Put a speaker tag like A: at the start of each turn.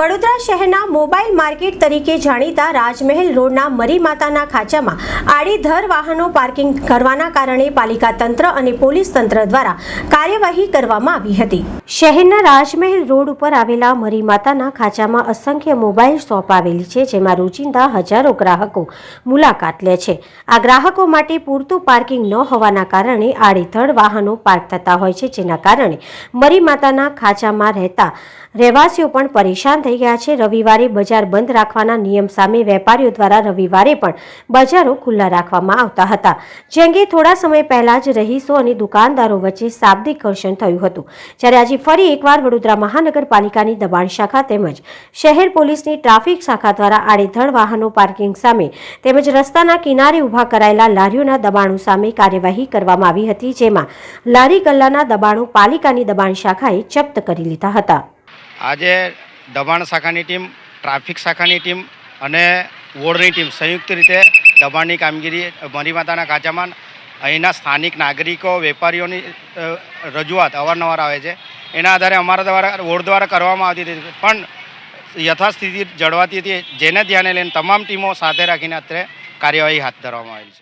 A: વડોદરા શહેરના mobile market તરીકે જાણીતા રાજમહેલ રોડના મરી માતાના ખાંચામાં આડીધર વાહનો પાર્કિંગ કરવાના કારણે પાલિકા તંત્ર અને પોલીસ તંત્ર દ્વારા કાર્યવાહી કરવામાં આવી હતી. શહેરના રાજમહેલ રોડ ઉપર આવેલા મરી માતાના ખાંચામાં અસંખ્ય મોબાઈલ શોપ આવેલી છે, જેમાં રોજિંદા હજારો ગ્રાહકો મુલાકાત લે છે. આ ગ્રાહકો માટે પૂરતું પાર્કિંગ ન હોવાના કારણે આડેધડ વાહનો પાર્ક થતા હોય છે, જેના કારણે મરી માતાના ખાંચામાં રહેતા રહેવાસીઓ પણ પરેશાન થઈ ગયા છે. રવિવારે બજાર બંધ રાખવાના નિયમ સામે વેપારીઓ દ્વારા રવિવારે પણ બજારો ખુલ્લા રાખવામાં આવતા હતા. જે અંગે થોડા સમય પહેલા જ રહીશો અને દુકાનદારો વચ્ચે શાબ્દિક ઘર્ષણ થયું હતું. જ્યારે આજે ફરી એકવાર વડોદરા મહાનગરપાલિકાની દબાણ શાખા તેમજ શહેર પોલીસની ટ્રાફિક શાખા દ્વારા આડેધડ વાહનો પાર્કિંગ સામે તેમજ રસ્તાના કિનારે ઊભા કરાયેલા લારીઓના દબાણો સામે કાર્યવાહી કરવામાં આવી હતી, જેમાં લારી ગલ્લાના દબાણો પાલિકાની દબાણ શાખાએ જપ્ત કરી લીધા હતા.
B: આજે દબાણ શાખાની ટીમ, ટ્રાફિક શાખાની ટીમ અને વોર્ડની ટીમ સંયુક્ત રીતે દબાણની કામગીરી મરી માતાના કાચામાં અહીંના સ્થાનિક નાગરિકો, વેપારીઓની રજૂઆત અવારનવાર આવે છે. એના આધારે અમારા દ્વારા વોર્ડ દ્વારા કરવામાં આવતી હતી. પણ યથાસ્થિતિ જળવાતી હતી, જેને ધ્યાને લઈને તમામ ટીમો સાથે રાખીને અત્યારે કાર્યવાહી હાથ ધરવામાં આવેલી છે.